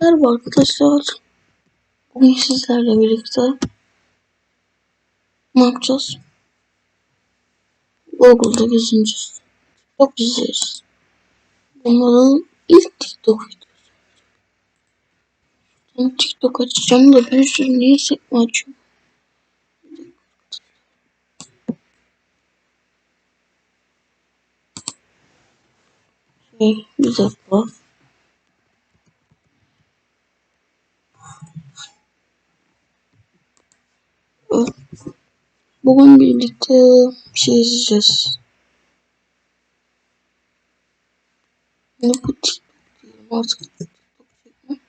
Merhaba arkadaşlar. Bugün sizlerle birlikte ne yapacağız? Google'da gezineceğiz. Çok izleyeceğiz. Bunların ilk TikTok videosu. Ben TikTok açacağım da bir sürü niye sekme açıyorum? Şey, bir dakika. Bugün birlikte bir şey izleyeceğiz. Ne bu TikTok artık TikTok çekmek.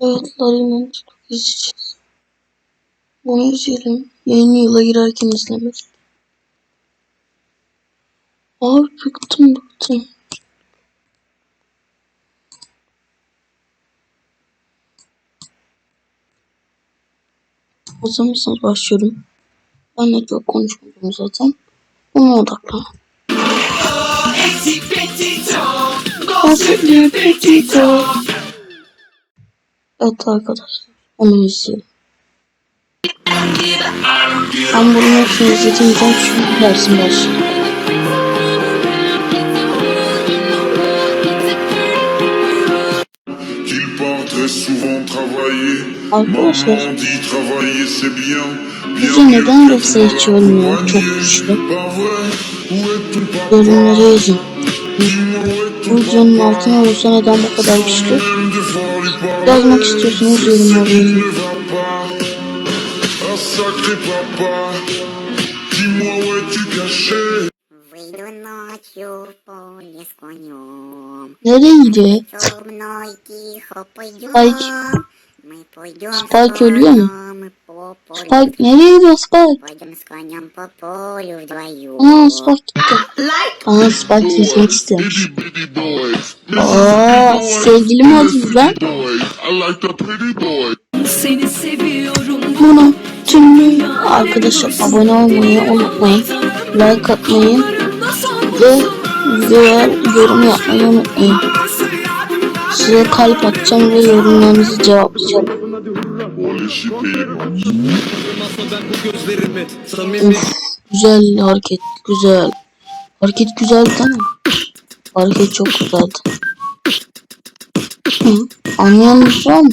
Evet Larin'in TikTok izleyeceğiz. Bunu izleyelim. Yeni yıla girerken izlemek. Abi bıktım bıktım. Hazır mısınız? Başlıyorum. Ben de çok konuşmadım zaten. Ona odaklan. Evet arkadaşlar. Onu izleyelim. Ben bunu hepsini izleteceğim çünkü dersim başlıyor. Arkadaşlar Maman dit travailler c'est bien. Bien bize mieux neden que Refsa hiç ölmüyor? Çok güçlü. Pas vrai Où est ton papa Yorumlara yazın. Dis-moi où est Bu ton videonun altına olursa neden bu kadar güçlü? Même de fois lui parler. Yazmak istiyorsanız yorumlara Il yazın. ne va pas. Ah sacré papa. Dis-moi où es-tu caché Выйду ночью в поле с конем. Nereye gidiyor? Темной тихо пойдем. Spike ölüyor mu? Spike nereye gidiyor Spike? Aa Spike gitti. Aa Spike kesmek istiyormuş. Aa sevgilim olacağız lan. Seni. Bunu tüm arkadaşlar abone olmayı unutmayın. Like atmayı ve, ve yorum yapmayı unutmayın. Size kalp atacağım ve yorumlarınızı cevaplayacağım. Uf, güzel hareket, güzel. Hareket güzeldi mi? Hareket çok güzeldi. Hı, anlayanınız var mı?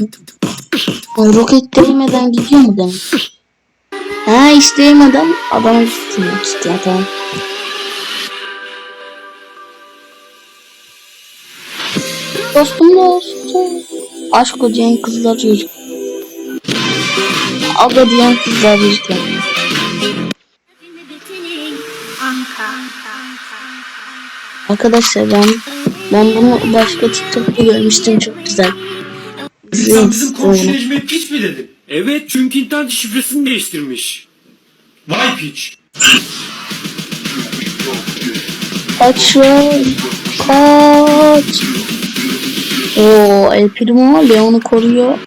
Ha, roket değmeden gidiyor mu demek? Ha hiç değmeden adamı tutmak istiyor tamam. Dostum dostum. Aşk o diyen kızlar çocuk. Aga diyen kızlar çocuk. Arkadaşlar ben ben bunu başka TikTok'ta görmüştüm çok güzel. İnsan bizim komşu onu. Necmi'ye piç mi dedi? Evet çünkü internet şifresini değiştirmiş. Vay piç. Kaç kaç. Oo El Primo Leon'u koruyor.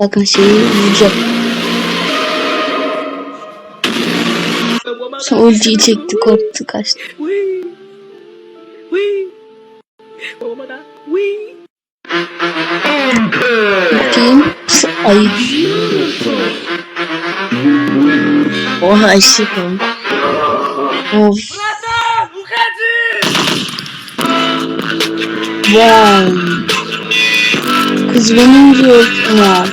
Bakın şeyi vuracak. Sonra ultiyi çekti korktu kaçtı. Oha oldu. Of. Wow. Kız benim diyor ya.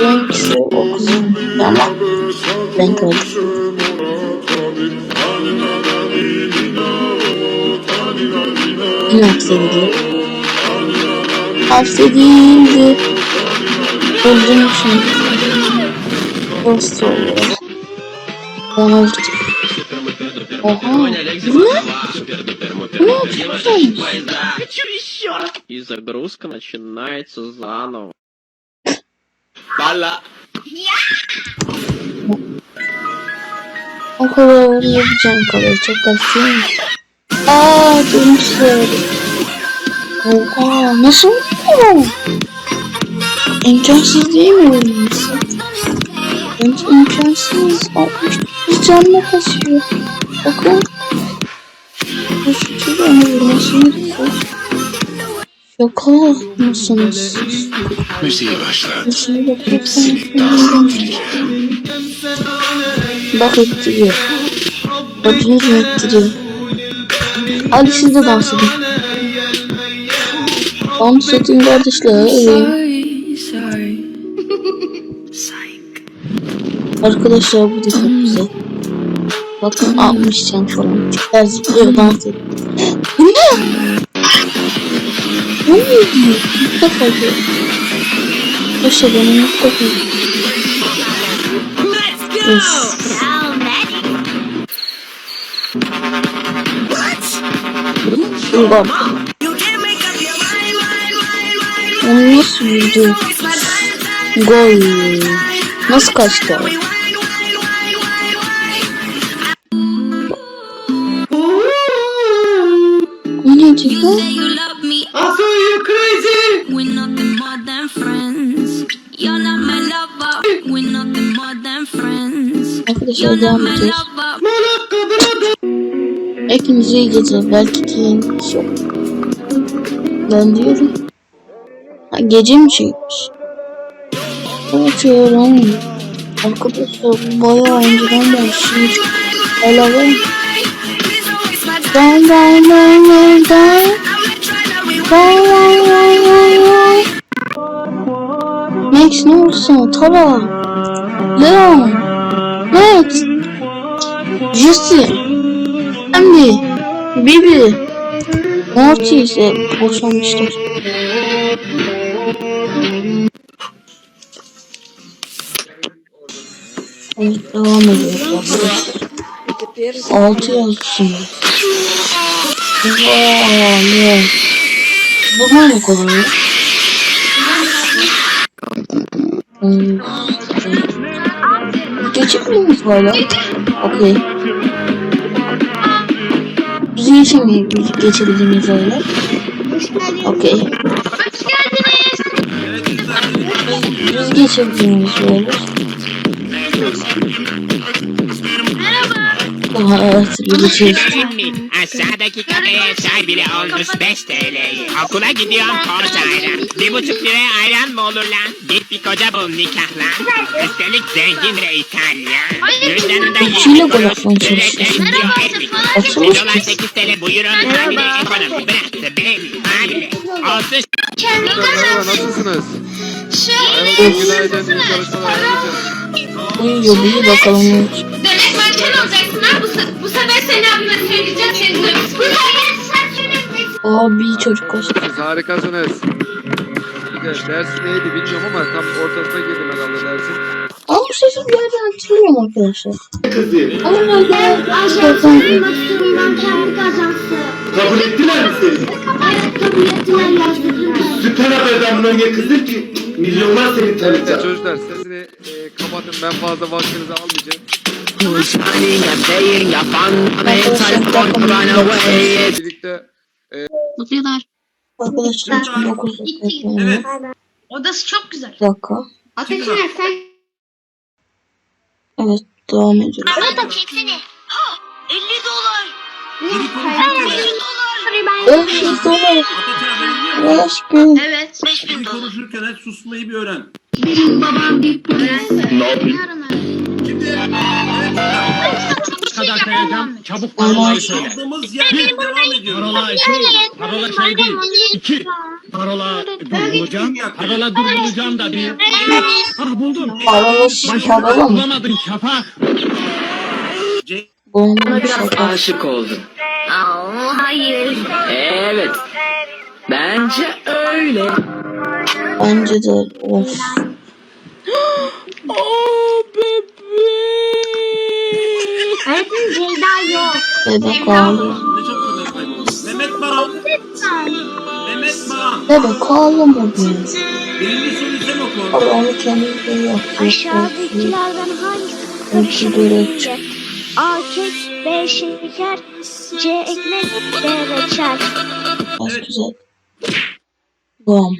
Benimkisi o kızın ama ben. Yine hapsedildi. Hapsedildi. Öldüm şimdi. Dost oluyor. Ой. Ого. Ну, Хочу еще раз. И загрузка начинается заново. Пала. Около нефтян, короче, картин. А, ты все. Ого, нашел? Enchantment Demons. Enchantment Orange. 69 canla kasıyor. Bakın. Bu şekilde onu vurmasını diyor. Şaka mısınız siz? Müziği başlat. Şunu da Bak ettiriyor. Gördünüz mü ettiriyor. Hadi siz de dans edin. Dans edin kardeşler. Arkadaşlar bu da çok güzel. Bakın 60 can falan. Her zıplıyor dans ediyor. Bu ne? Bu neydi? İlk defa gördüm. Arkadaşlar benim ilk defa. Şimdi bak. Onu nasıl vurdu? Gol. Nasıl kaçtı? We're nothing more than friends. Arkadaşlar You're not devam lover. Hepinize iyi geceler. Belki şey yok. Ben diyorum. Ha, gece mi çekmiş? Uçuyorum. Arkadaşlar bayağı önceden ben şimdi Hala Down down down down down. Down down down down down. Max ne oldu sana? Tara. Leon. Max. Jesse. Andy. Bibi. Morty ise boşanmışlar. Evet devam ediyoruz arkadaşlar. Altı yazsın. Vaa ne? Bu ne kolay ya? Hmm. Geçip miyiz böyle? Okey. Biz geçemeyiz, biz geçebiliriz öyle. Okey. Biz geçebiliriz böyle. Daha evet, bir geçeriz. mi? Aşağıdaki kafeye çay bile olmuş 5 TL. Okula gidiyorum poğaçayla. Bir buçuk liraya ayran mı olur lan? Git bir koca bul nikahlan. Üstelik zengin ve İtalyan. Cüzdanında 20 gol kuruş. atmaya çalışıyorsun. Açılmış Dolar mı? 8 TL buyurun. Haliyle ekonomi bıraktı beni. Haliyle. Olsun Merhaba nasılsınız? Evet, günaydın, çalışmalar. Uyuyor, bir bakalım. Demek manken olacaksın ha? Bu, se- bu sefer seni abime söyleyeceğim seni dövüş. Aa bir çocuk kaçtı. Siz harikasınız. Bir de ders neydi bilmiyorum ama tam ortasına girdim herhalde dersin. Ama bu sesi bir yerden hatırlıyorum arkadaşlar. Ama ben gerçekten Kabul ettiler mi seni? Süper haberden manyak kızım ki milyonlar seni Evet tanıyacak. çocuklar e, kapatın ben fazla vaktinizi almayacağım. Birlikte Arkadaşlar 9 dakika bekliyorum. Odası çok güzel. Bir dakika. Ateşin sen. Evet devam ediyoruz. Arada çeksene. Ha! 50 dolar. 50 Evet biz de Aşkım. Evet. 5000 dolar. konuşurken hep susmayı bir öğren. Benim babam bir polis. Ne yapayım? kadar kayacağım. Çabuk parolayı söyle. Kaldığımız yerden devam ediyoruz. Parola şey, parola şey değil. İki. Parola durduracağım. Parola durduracağım da bir. Ah buldum. Başımda paralı mı? bulamadım şafak. Ona biraz aşık oldum. hayır. Evet. Bence öyle. Bence de of. Öğretmenim Ceyda yok. Bebek ağlıyor. Mehmet Baran. Mehmet Baran. Bebek ağlama diyor. Birinci soruyu sen oku. Abi onu kendisi yaptı. Aşağıdakilerden hangisi Hepsi börek. A. Kek, B. Şeker, C. Ekmek, D. Reçel. Az güzel. Bom.